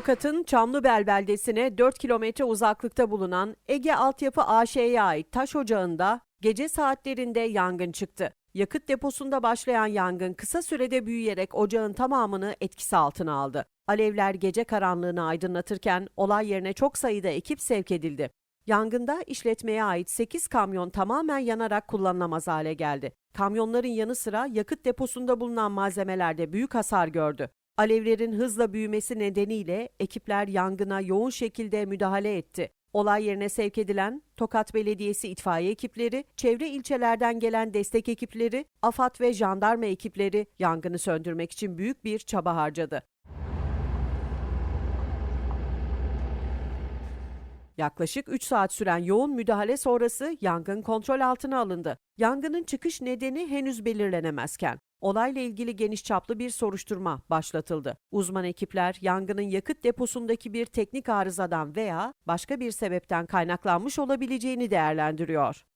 Tokat'ın Çamlıbel beldesine 4 kilometre uzaklıkta bulunan Ege Altyapı AŞ'ye ait taş ocağında gece saatlerinde yangın çıktı. Yakıt deposunda başlayan yangın kısa sürede büyüyerek ocağın tamamını etkisi altına aldı. Alevler gece karanlığını aydınlatırken olay yerine çok sayıda ekip sevk edildi. Yangında işletmeye ait 8 kamyon tamamen yanarak kullanılamaz hale geldi. Kamyonların yanı sıra yakıt deposunda bulunan malzemeler de büyük hasar gördü. Alevlerin hızla büyümesi nedeniyle ekipler yangına yoğun şekilde müdahale etti. Olay yerine sevk edilen Tokat Belediyesi itfaiye ekipleri, çevre ilçelerden gelen destek ekipleri, AFAD ve jandarma ekipleri yangını söndürmek için büyük bir çaba harcadı. Yaklaşık 3 saat süren yoğun müdahale sonrası yangın kontrol altına alındı. Yangının çıkış nedeni henüz belirlenemezken olayla ilgili geniş çaplı bir soruşturma başlatıldı. Uzman ekipler yangının yakıt deposundaki bir teknik arızadan veya başka bir sebepten kaynaklanmış olabileceğini değerlendiriyor.